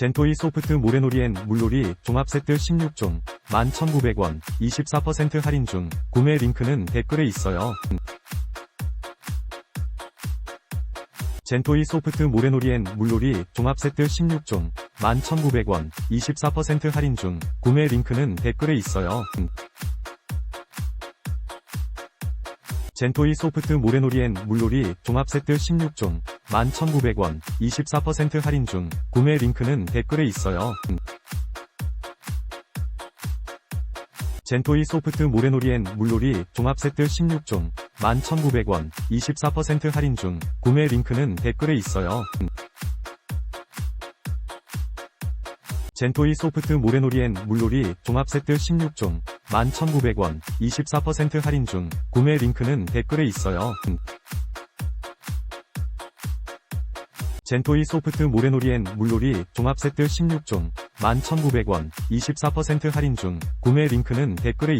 젠토이 소프트 모래놀이 앤 물놀이 종합 세트 16종 11,900원 24% 할인 중 구매 링크는 댓글에 있어요. 젠토이 소프트 모래놀이 앤 물놀이 종합 세트 16종 11,900원 24% 할인 중 구매 링크는 댓글에 있어요. 젠토이 소프트 모래놀이 앤 물놀이 종합 세트 16종 11,900원 24% 할인 중 구매 링크는 댓글에 있어요. 젠토이 소프트 모래놀이 앤 물놀이 종합 세트 16종 11,900원 24% 할인 중 구매 링크는 댓글에 있어요. 젠토이 소프트 모래놀이 앤 물놀이 종합 세트 16종 11,900원 24% 할인 중 구매 링크는 댓글에 있어요. 젠토이 소프트 모래놀이 앤 물놀이 종합 세트 16종 11,900원 24% 할인 중 구매 링크는 댓글에 있어요.